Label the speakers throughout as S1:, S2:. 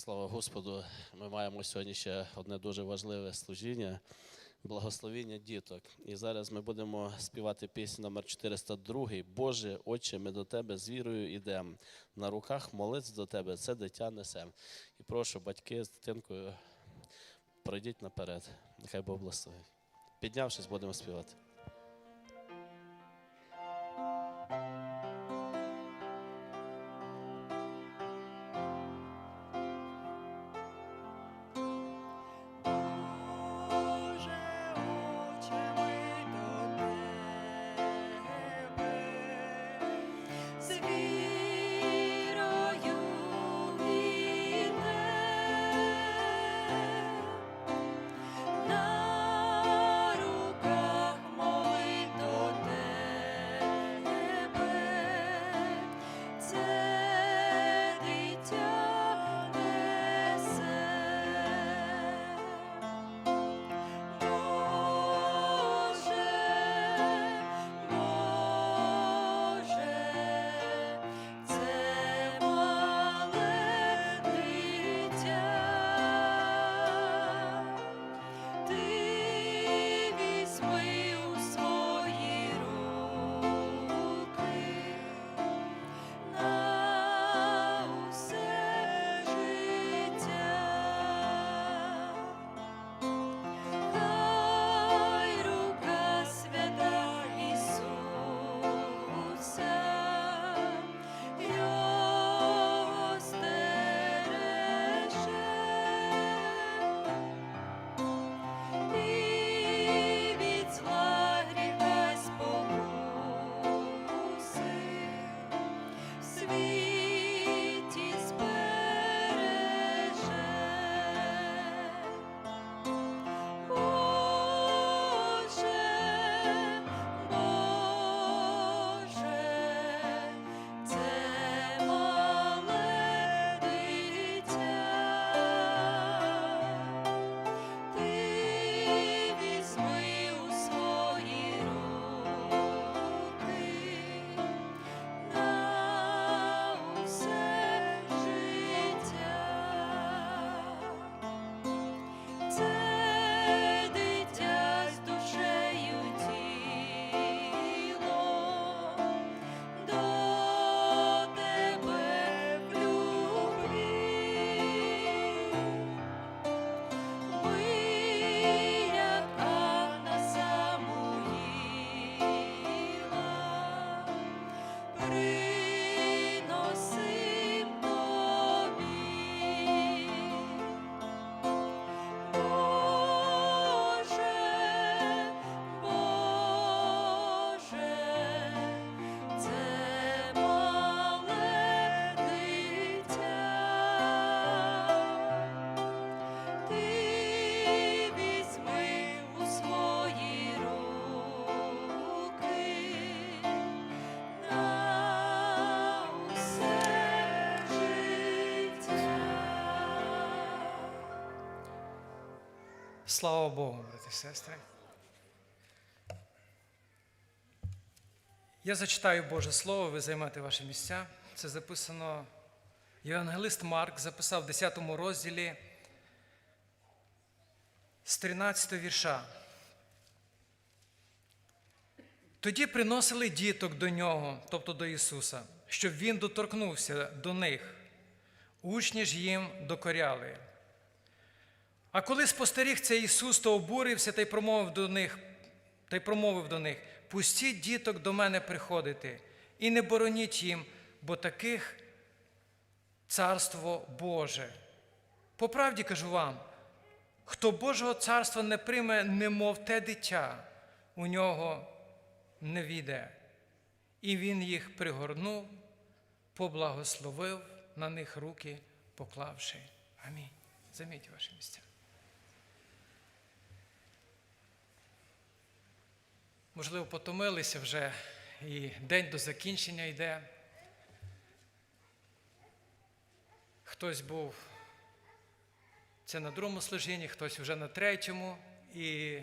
S1: Слава Господу! Ми маємо сьогодні ще одне дуже важливе служіння благословіння діток. І зараз ми будемо співати пісню номер 402 Боже, Отче, ми до Тебе з вірою йдемо. На руках молитв до Тебе це дитя несем. І прошу батьки з дитинкою, пройдіть наперед. Нехай Бог благословить. Піднявшись, будемо співати.
S2: Слава Богу, брати і сестри. Я зачитаю Боже Слово, ви займете ваші місця. Це записано. Євангелист Марк записав в 10 розділі з 13 вірша. Тоді приносили діток до нього, тобто до Ісуса, щоб Він доторкнувся до них. Учні ж їм докоряли. А коли спостеріг це Ісус, то обурився та й промовив до них, та й промовив до них: пустіть діток до мене приходити, і не бороніть їм, бо таких царство Боже. По правді кажу вам, хто Божого царства не прийме, немов те дитя, у нього не війде. І він їх пригорнув, поблагословив на них руки, поклавши. Амінь. Займіть ваші місця. Можливо, потомилися вже, і день до закінчення йде. Хтось був це на другому служінні, хтось вже на третьому. І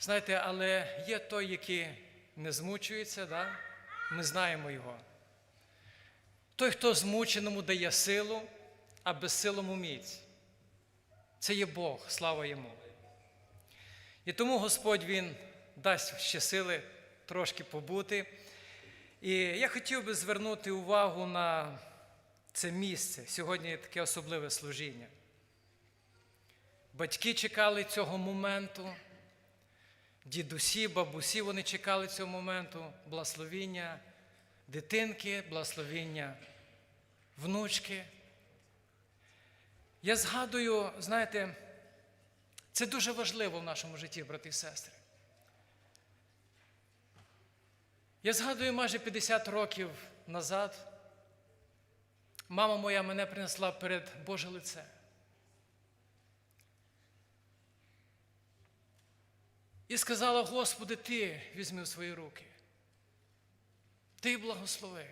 S2: знаєте, але є той, який не змучується, да? ми знаємо його. Той, хто змученому дає силу, а безсилому міць. Це є Бог, слава йому. І тому Господь Він дасть ще сили трошки побути. І я хотів би звернути увагу на це місце. Сьогодні таке особливе служіння. Батьки чекали цього моменту, дідусі, бабусі вони чекали цього моменту, благословіння дитинки, благословіння внучки. Я згадую, знаєте, це дуже важливо в нашому житті, брати і сестри. Я згадую майже 50 років назад. Мама моя мене принесла перед Боже лице. І сказала, Господи, Ти візьми в свої руки. Ти благослови.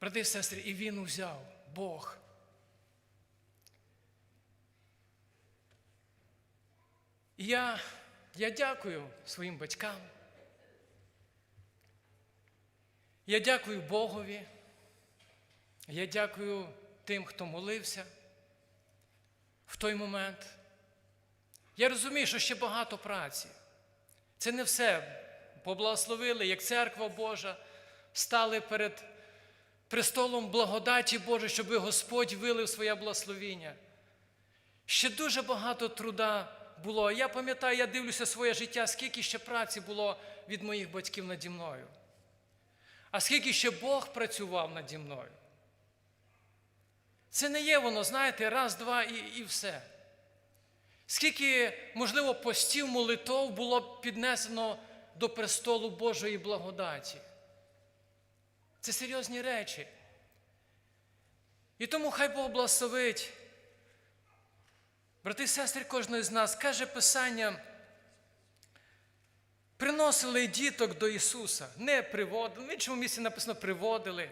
S2: Брати і сестри, і він узяв Бог. І я, я дякую своїм батькам. Я дякую Богові. Я дякую тим, хто молився в той момент. Я розумію, що ще багато праці. Це не все. Поблагословили, як церква Божа, стали перед престолом благодаті Божої, щоб Господь вилив своє благословіння. Ще дуже багато труда було. Я пам'ятаю, я дивлюся своє життя, скільки ще праці було від моїх батьків наді мною. А скільки ще Бог працював наді мною. Це не є воно, знаєте, раз, два і, і все. Скільки, можливо, постів молитов було піднесено до престолу Божої благодаті. Це серйозні речі. І тому хай Бог благословить. Брати і сестри кожного з нас каже Писання, приносили діток до Ісуса, не приводили. В іншому місці написано приводили.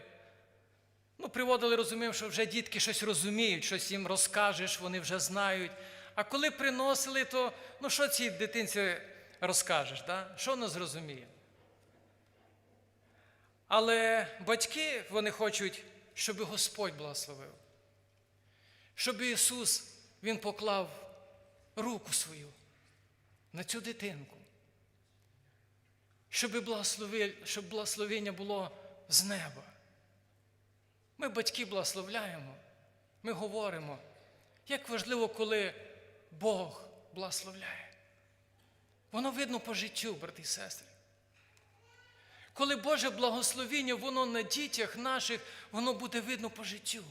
S2: Ну, приводили, розумів, що вже дітки щось розуміють, щось їм розкажеш, вони вже знають. А коли приносили, то ну що цій дитинці розкажеш? Да? Що вона зрозуміє? Але батьки вони хочуть, щоб Господь благословив. Щоб Ісус Він поклав руку свою на цю дитинку. Щоб, щоб благословення було з неба. Ми батьки благословляємо, ми говоримо, як важливо, коли Бог благословляє. Воно видно по життю, брати і сестри. Коли Боже благословіння, воно на дітях наших, воно буде видно по життю.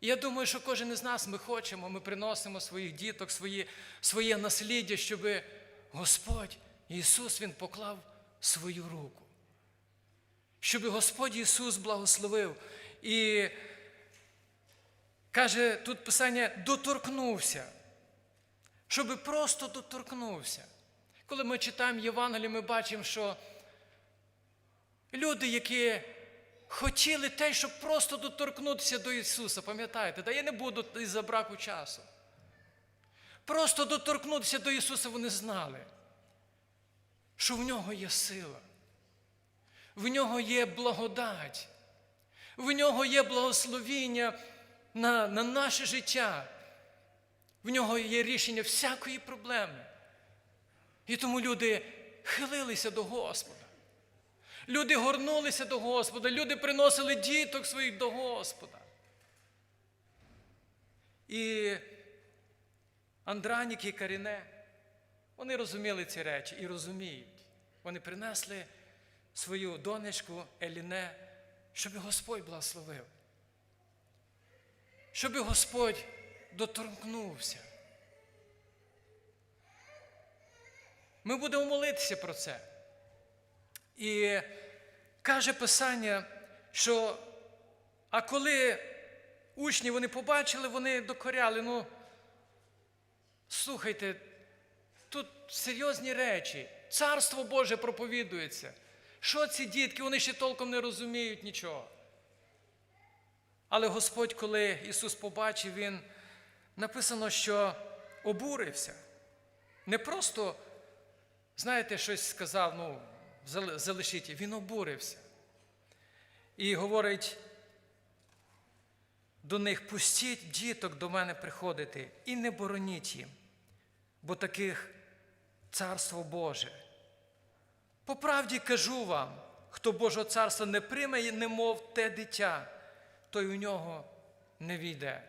S2: Я думаю, що кожен із нас ми хочемо, ми приносимо своїх діток, свої, своє насліддя, щоб Господь Ісус Він поклав свою руку. Щоб Господь Ісус благословив. І каже тут Писання, доторкнувся. Щоб просто доторкнувся. Коли ми читаємо Євангеліє, ми бачимо, що люди, які хотіли те, щоб просто доторкнутися до Ісуса, пам'ятаєте, да я не буду із-за браку часу. Просто доторкнутися до Ісуса вони знали, що в нього є сила, в нього є благодать, в нього є благословіння на, на наше життя, в нього є рішення всякої проблеми. І тому люди хилилися до Господа. Люди горнулися до Господа, люди приносили діток своїх до Господа. І Андранік і Каріне, вони розуміли ці речі і розуміють. Вони принесли свою донечку Еліне, щоб Господь благословив. Щоб Господь доторкнувся. Ми будемо молитися про це. І каже Писання, що а коли учні вони побачили, вони докоряли, ну, слухайте, тут серйозні речі, царство Боже проповідується. Що ці дітки, вони ще толком не розуміють нічого. Але Господь, коли Ісус побачив, Він написано, що обурився. Не просто, знаєте, щось сказав, ну, залишіть, він обурився. І говорить, до них, пустіть діток до мене приходити і не бороніть їм, бо таких царство Боже. По правді кажу вам, хто Божого царства не прийме, немов те дитя, той у нього не війде.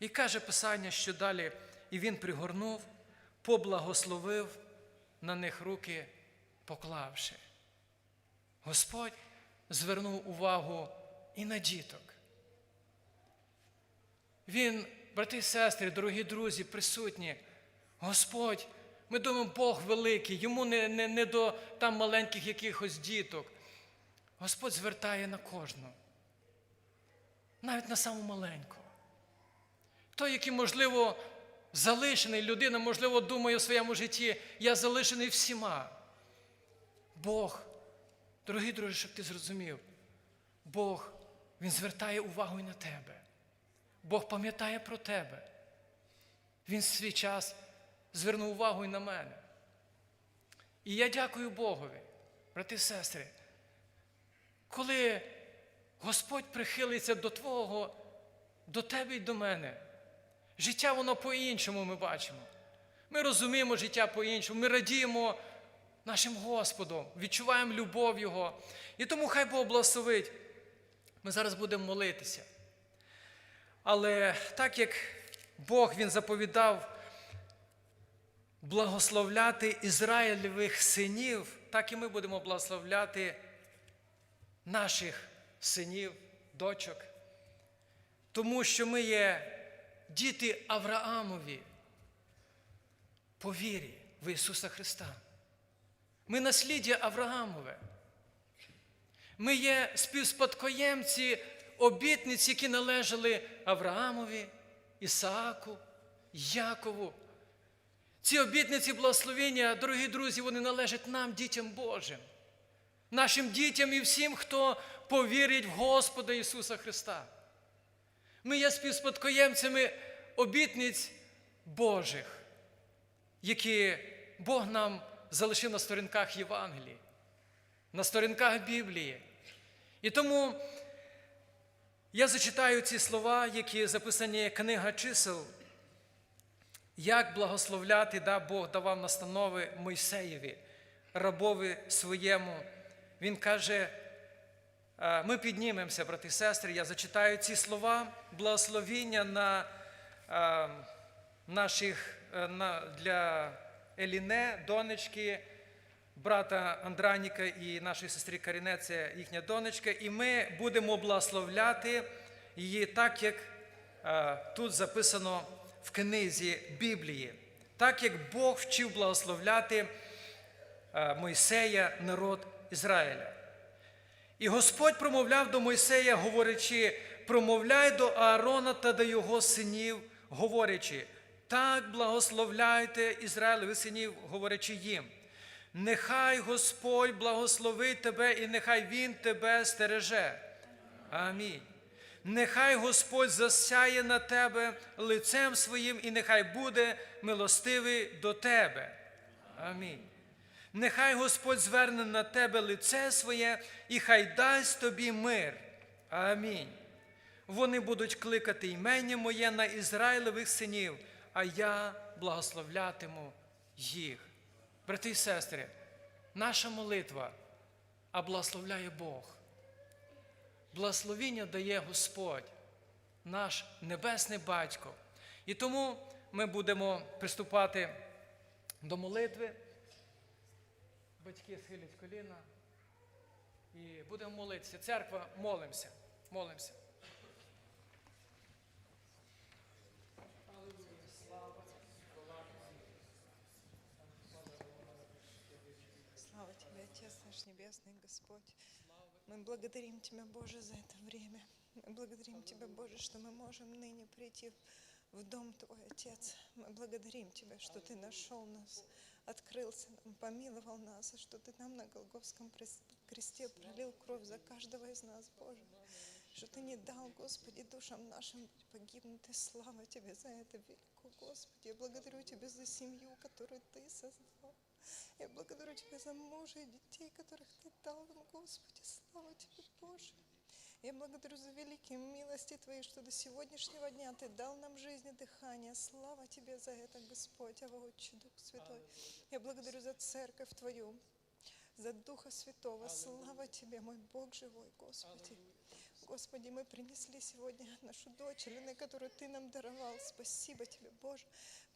S2: І каже Писання, що далі, і він пригорнув, поблагословив на них руки, поклавши. Господь звернув увагу і на діток. Він, брати і сестри, дорогі друзі, присутні, Господь, ми думаємо, Бог великий, йому не, не, не до там маленьких якихось діток. Господь звертає на кожну, навіть на саму маленьку. Той, який, можливо, залишений, людина, можливо, думає у своєму житті, я залишений всіма. Бог, дорогі друзі, щоб ти зрозумів, Бог, Він звертає увагу і на тебе. Бог пам'ятає про тебе. Він в свій час звернув увагу і на мене. І я дякую Богові, брати і сестри, коли Господь прихилиться до Твого, до тебе і до мене. Життя воно по-іншому ми бачимо. Ми розуміємо життя по-іншому, ми радіємо нашим Господом, відчуваємо любов Його. І тому хай Бог благословить. Ми зараз будемо молитися. Але так як Бог Він заповідав благословляти Ізраїльових синів, так і ми будемо благословляти наших синів, дочок. Тому що ми є діти Авраамові по вірі в Ісуса Христа. Ми насліддя Авраамове. Ми є співспадкоємці обітниць, які належали Авраамові, Ісааку, Якову. Ці обітниці благословення, дорогі друзі, вони належать нам, дітям Божим, нашим дітям і всім, хто повірить в Господа Ісуса Христа. Ми є співспадкоємцями обітниць Божих, які Бог нам залишив на сторінках Євангелії, на сторінках Біблії. І тому я зачитаю ці слова, які записані книга чисел, як благословляти, да, Бог давав настанови Мойсеєві, рабові своєму. Він каже, е, ми піднімемося, брати і сестри, я зачитаю ці слова, благословіння на е, наших е, для Еліне, донечки, брата Андраніка і нашої сестри Каріне, це їхня донечка, і ми будемо благословляти її так, як тут записано в книзі Біблії, так як Бог вчив благословляти е, Мойсея, народ Ізраїля. І Господь промовляв до Мойсея, говорячи, промовляй до Аарона та до його синів, говорячи, так благословляйте Ізраїлеві синів, говорячи їм. Нехай Господь благословить тебе і нехай Він тебе стереже. Амінь. Нехай Господь засяє на тебе лицем своїм, і нехай буде милостивий до тебе. Амінь. Нехай Господь зверне на тебе лице своє і хай дасть тобі мир. Амінь. Вони будуть кликати імення моє на Ізраїлевих синів, а я благословлятиму їх. Брати і сестри, наша молитва, а благословляє Бог. Благословіння дає Господь, наш Небесний Батько. І тому ми будемо приступати до молитви. Батьки схилять коліна і будемо молитися. Церква, молимося, молимося.
S3: Слава Тебе, Отец наш Небесный, Господь. Мы благодарим Тебя, Боже, за это время. Мы благодарим Тебя, Боже, что мы можем ныне прийти в дом Твой, Отец. Мы благодарим Тебя, что Ты нашел нас, открылся нам, помиловал нас, и что Ты нам на Голговском кресте пролил кровь за каждого из нас, Боже. Что Ты не дал, Господи, душам нашим погибнуть. И слава Тебе за это велико, Господи. Я благодарю Тебя за семью, которую Ты создал. Я благодарю Тебя за мужа и детей, которых Ты дал нам, Господи. Слава Тебе, Боже. Я благодарю за великие милости Твои, что до сегодняшнего дня Ты дал нам жизнь и дыхание. Слава Тебе за это, Господь, Ава Отче, Дух Святой. Я благодарю за церковь Твою, за Духа Святого. Слава Тебе, мой Бог живой, Господи. Господи, мы принесли сегодня нашу дочь, Лены, которую Ты нам даровал. Спасибо Тебе, Боже.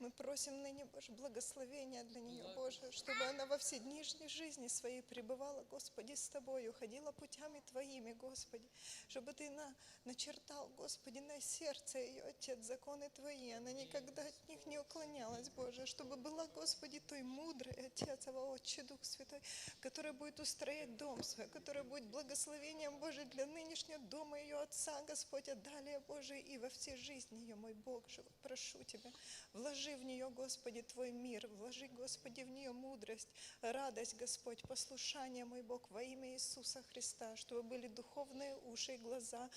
S3: Мы просим ныне, Боже, благословения для нее, Боже, чтобы она во все днишней жизни своей пребывала, Господи, с Тобою, ходила путями Твоими, Господи, чтобы Ты на, начертал, Господи, на сердце ее, Отец, законы Твои, она никогда от них не уклонялась, Боже, чтобы была, Господи, той мудрой, Отец, Ава, Отче, Дух Святой, которая будет устроять дом свой, которая будет благословением, Боже, для нынешнего дома ее отца, Господь, а далее, Боже, и во всей жизни ее, мой Бог, живой, прошу Тебя, вложи в нее, Господи, Твой мир, вложи, Господи, в нее мудрость, радость, Господь, послушание, мой Бог, во имя Иисуса Христа, чтобы были духовные уши и глаза,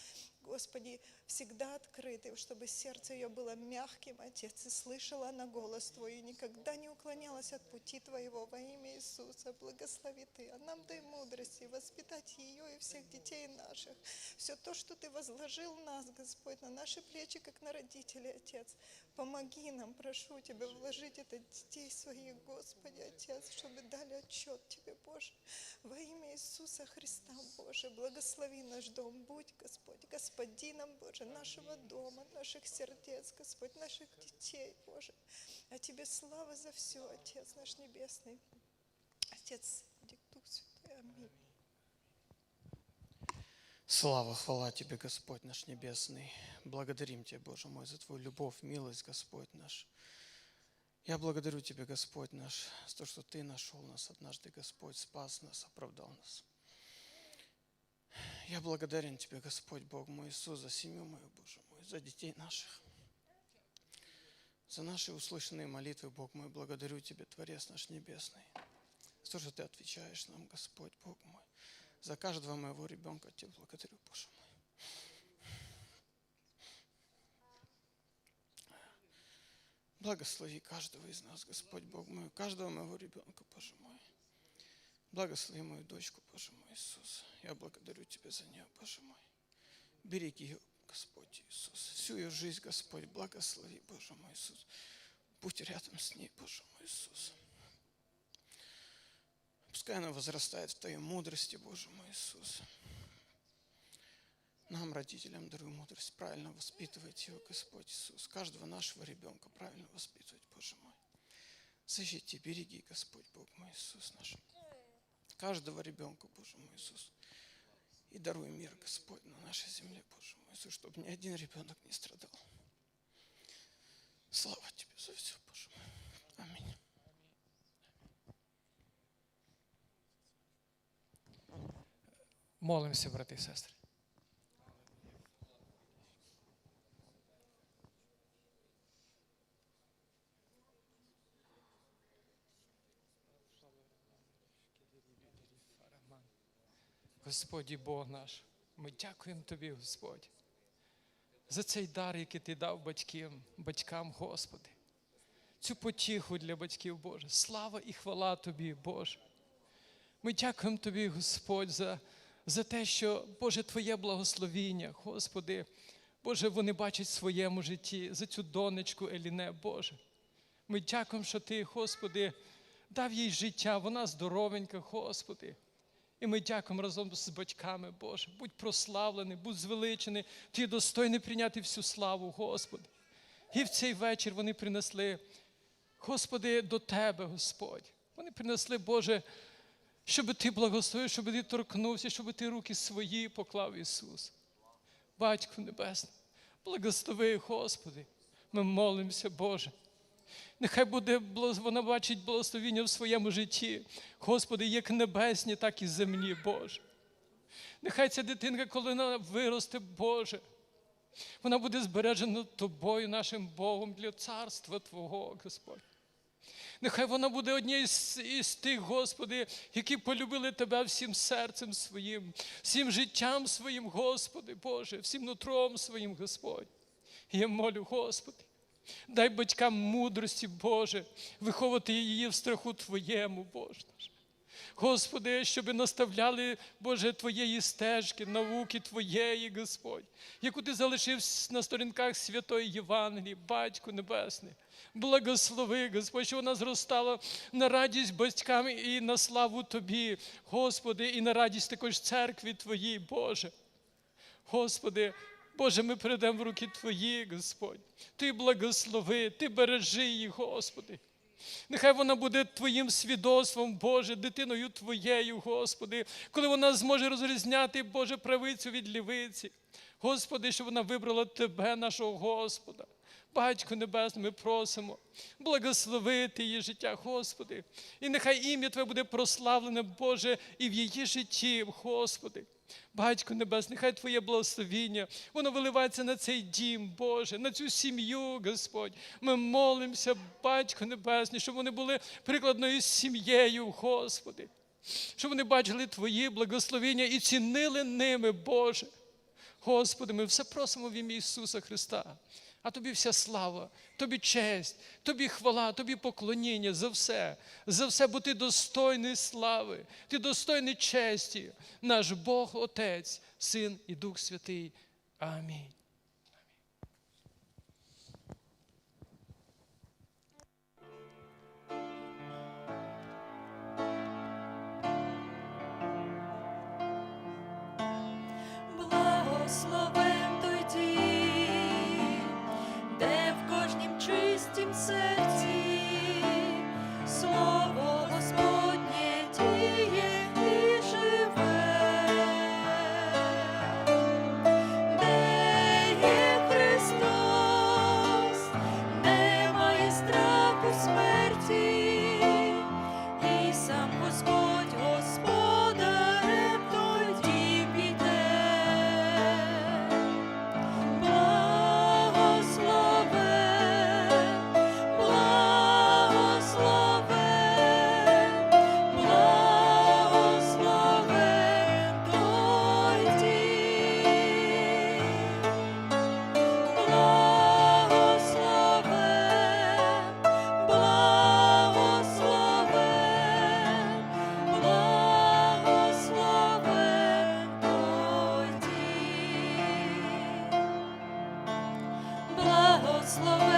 S3: Господи, всегда открыты, чтобы сердце ее было мягким, Отец, и слышала она голос Твой, и никогда не уклонялась от пути Твоего во имя Иисуса. Благослови Ты, а нам дай мудрости воспитать ее и всех детей наших. Все то, что Ты возложил нас, Господь, на наши плечи, как на родителей, Отец. Помоги нам, прошу Тебя, вложить это детей своих, Господи, Отец, чтобы дали отчет Тебе, Боже. Во имя Иисуса Христа, Боже, благослови наш дом, будь, Господь, Господином, Боже, нашего дома, наших сердец, Господь, наших детей, Боже. А Тебе слава за все, Отец наш Небесный. Отец, Дух Святой, аминь.
S4: Слава, хвала Тебе, Господь наш Небесный. Благодарим Тебя, Боже мой, за Твою любовь, милость, Господь наш. Я благодарю Тебя, Господь наш, за то, что Ты нашел нас однажды, Господь, спас нас, оправдал нас. Я благодарен Тебе, Господь, Бог мой Иисус, за семью мою, Боже мой, за детей наших. За наши услышанные молитвы, Бог мой, благодарю Тебя, Творец наш Небесный. За то, что Ты отвечаешь нам, Господь, Бог мой. За каждого моего ребенка Тебя благодарю, Боже мой. Благослови каждого из нас, Господь Бог мой, каждого моего ребенка, Боже мой. Благослови мою дочку, Боже мой, Иисус. Я благодарю Тебя за нее, Боже мой. Береги ее, Господь Иисус. Всю ее жизнь, Господь, благослови, Боже мой, Иисус. Будь рядом с ней, Боже мой, Иисус. Пускай она возрастает в Твоей мудрости, Боже мой Иисус. Нам, родителям, даруй мудрость, правильно воспитывать ее, Господь Иисус. Каждого нашего ребенка правильно воспитывать, Боже мой. Защити, береги, Господь Бог мой Иисус наш. Каждого ребенка, Боже мой Иисус. И даруй мир, Господь, на нашей земле, Боже мой Иисус, чтобы ни один ребенок не страдал. Слава Тебе за все, Боже мой. Аминь.
S2: Молимося, брати і сестри. Господі Бог наш, ми дякуємо Тобі, Господь, за цей дар, який Ти дав батькам, батькам, Господи. Цю потіху для батьків, Боже. Слава і хвала Тобі, Боже. Ми дякуємо Тобі, Господь, за, за те, що, Боже, Твоє благословіння, Господи, Боже, вони бачать в своєму житті за цю донечку Еліне, Боже. Ми дякуємо, що Ти, Господи, дав їй життя, вона здоровенька, Господи. І ми дякуємо разом з батьками, Боже. Будь прославлений, будь звеличений, Ти достойний прийняти всю славу, Господи. І в цей вечір вони принесли, Господи, до Тебе, Господь. Вони принесли, Боже, щоб Ти благословив, щоб Ти торкнувся, щоб Ти руки свої поклав Ісус. Батько Небесний, благослови, Господи. Ми молимося, Боже. Нехай буде вона бачить благословіння в своєму житті, Господи, як небесні, так і земні, Боже. Нехай ця дитинка, коли вона виросте, Боже, вона буде збережена Тобою, нашим Богом, для царства Твого, Господь. Нехай вона буде однією з, із тих, Господи, які полюбили Тебе всім серцем своїм, всім життям своїм, Господи, Боже, всім нутром своїм, Господь. Я молю, Господи, дай батькам мудрості, Боже, виховати її в страху Твоєму, Боже. Господи, щоб наставляли, Боже, Твоєї стежки, науки Твоєї, Господь, яку Ти залишив на сторінках Святої Євангелії, Батько Небесний. Благослови, Господь, що вона зростала на радість батькам і на славу Тобі, Господи, і на радість також церкві Твоїй, Боже. Господи, Боже, ми передаємо в руки Твої, Господь. Ти благослови, Ти бережи її, Господи. Нехай вона буде Твоїм свідоцтвом, Боже, дитиною Твоєю, Господи, коли вона зможе розрізняти, Боже, правицю від лівиці. Господи, щоб вона вибрала Тебе, нашого Господа. Батько Небесний, ми просимо благословити її життя, Господи. І нехай ім'я Твоє буде прославлене, Боже, і в її житті, Господи. Батько Небесний, хай Твоє благословіння, воно виливається на цей дім, Боже, на цю сім'ю, Господь. Ми молимося, Батько Небесний, щоб вони були прикладною сім'єю, Господи. Щоб вони бачили Твої благословіння і цінили ними, Боже. Господи, ми все просимо в ім'я Ісуса Христа. А тобі вся слава, тобі честь, тобі хвала, тобі поклоніння за все, за все, бо ти достойний слави, ти достойний честі, наш Бог, Отець, Син і Дух Святий. Амінь.
S1: Благословен Благословен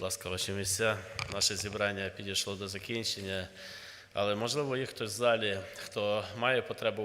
S5: Будь ласка, ваші місця. Наше зібрання підійшло до закінчення. Але можливо, є хтось в залі, хто має потребу